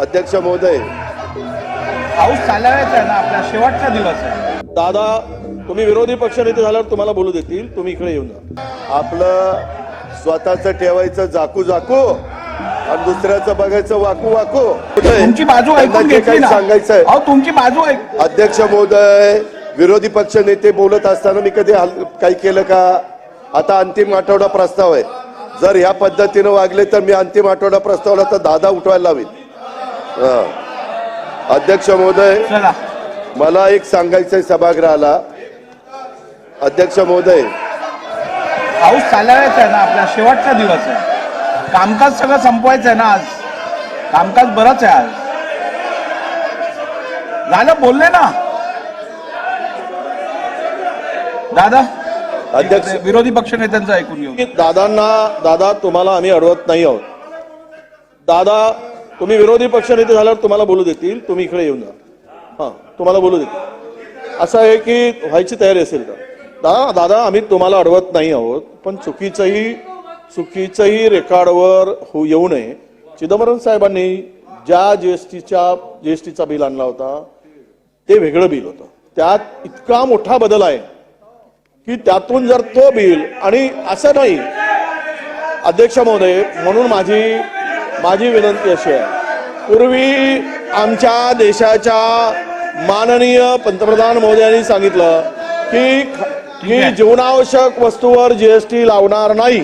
अध्यक्ष महोदय. पाऊस चालायचा आहे ना आपला शेवटचा दिवस आहे. दादा तुम्ही विरोधी पक्षनेते झाल्यावर तुम्हाला बोलू देतील तुम्ही इकडे येऊन जा. आपलं स्वतःच ठेवायचं जाकू जाकू आणि दुसऱ्याचं बघायचं वाकू वाकू. तुमची बाजू त्यांना ऐकून जे घेतली काही ना. सांगायचंय. अहो तुमची बाजू ऐक अध्यक्ष महोदय विरोधी पक्ष नेते बोलत असताना मी कधी हल- काही केलं का? आता अंतिम आठवडा प्रस्ताव आहे. जर ह्या पद्धतीनं वागले तर मी अंतिम आठवडा प्रस्तावला तर दादा उठवायला लावीन हा. अध्यक्ष महोदय मला एक सांगायचंय सभागृहाला. अध्यक्ष महोदय. पाऊस चालायचा आहे ना आपला शेवटचा दिवस आहे. कामकाज सगळं संपवायचं आहे ना आज. कामकाज बरंच आहे आज. झालं बोलले ना. दादा? अध्यक्ष विरोधी पक्ष नेत्यांचं ऐकून घेऊ. दादांना दादा तुम्हाला आम्ही अडवत नाही आहोत. दादा तुम्ही विरोधी पक्षनेते झाल्यावर तुम्हाला बोलू देतील तुम्ही इकडे येऊन जा. हां तुम्हाला बोलू देतील. असं आहे की व्हायची तयारी असेल का? दा दादा आम्ही तुम्हाला अडवत नाही आहोत पण चुकीचंही चुकीचंही रेकॉर्डवर होऊ येऊ नये. चिदंबरम साहेबांनी ज्या जी एस टीच्या जी एस टीचा बिल आणला होता ते वेगळं बिल होतं. त्यात इतका मोठा बदल आहे की त्यातून जर तो बिल आणि असं नाही अध्यक्ष महोदय म्हणून माझी माझी विनंती अशी आहे पूर्वी आमच्या देशाच्या माननीय पंतप्रधान महोदयांनी सांगितलं की की आहे. जीवनावश्यक वस्तूवर जीएसटी लावणार नाही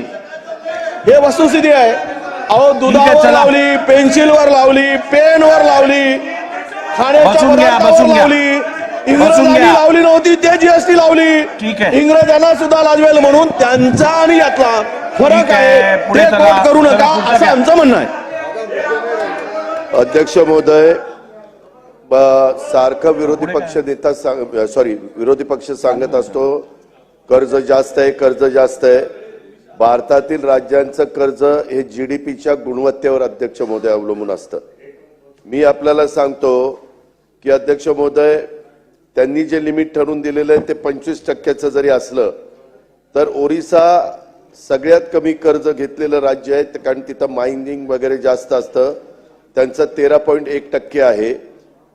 हे वस्तुस्थिती आहे अहो दुधावर. लावली पेन्सिलवर लावली पेनवर लावली खाण्याच्या. लावली इंग्रजांनी. लावली नव्हती ते जीएसटी लावली. इंग्रजांना सुद्धा लाजवेल म्हणून त्यांचा आणि यातला फरक आहे. ते करू नका असं. आमचं म्हणणं आहे अध्यक्ष महोदय ब- सारखं विरोधी पक्ष नेता सांग सॉरी विरोधी पक्ष सांगत असतो कर्ज जास्त आहे कर्ज जास्त आहे. भारतातील राज्यांचं कर्ज हे जी डी पीच्या गुणवत्तेवर अध्यक्ष महोदय अवलंबून असतं. मी आपल्याला सांगतो की अध्यक्ष महोदय त्यांनी जे लिमिट ठरवून दिलेलं आहे ते पंचवीस टक्क्याचं जरी असलं तर ओरिसा सगळ्यात कमी कर्ज घेतलेलं राज्य आहे कारण तिथं मायनिंग वगैरे जास्त असतं. त्यांचं तेरा पॉईंट एक टक्के आहे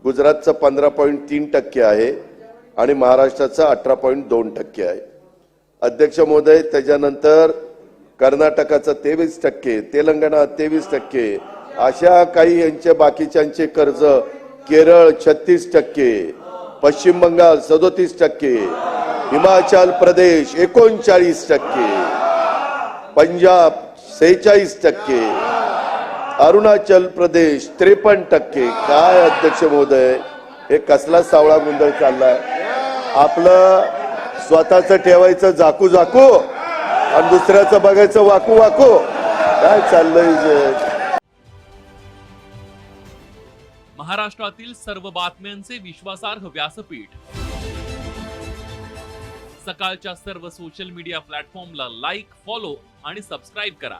गुजरातचं पंधरा पॉईंट तीन टक्के आहे आणि महाराष्ट्राचं अठरा पॉईंट दोन टक्के आहे. अध्यक्ष महोदय त्याच्यानंतर कर्नाटकाचं तेवीस टक्के तेलंगणा तेवीस टक्के अशा काही यांचे बाकीच्यांचे कर्ज केरळ छत्तीस टक्के पश्चिम बंगाल सदोतीस टक्के हिमाचल प्रदेश एकोणचाळीस टक्के पंजाब सेहेचाळीस टक्के अरुणाचल प्रदेश त्रेपन्न टक्के. काय अध्यक्ष महोदय? हे कसला सावळा गोंधळ चाललाय? आपलं स्वतःच ठेवायचं जाकू जाकू आणि दुसऱ्याचं बघायचं वाकू वाकू. काय चाललंय जे? महाराष्ट्रातील सर्व बातम्यांचे विश्वासार्ह व्यासपीठ. सकाळच्या सर्व सोशल मीडिया प्लॅटफॉर्मला लाईक फॉलो आणि सबस्क्राईब करा.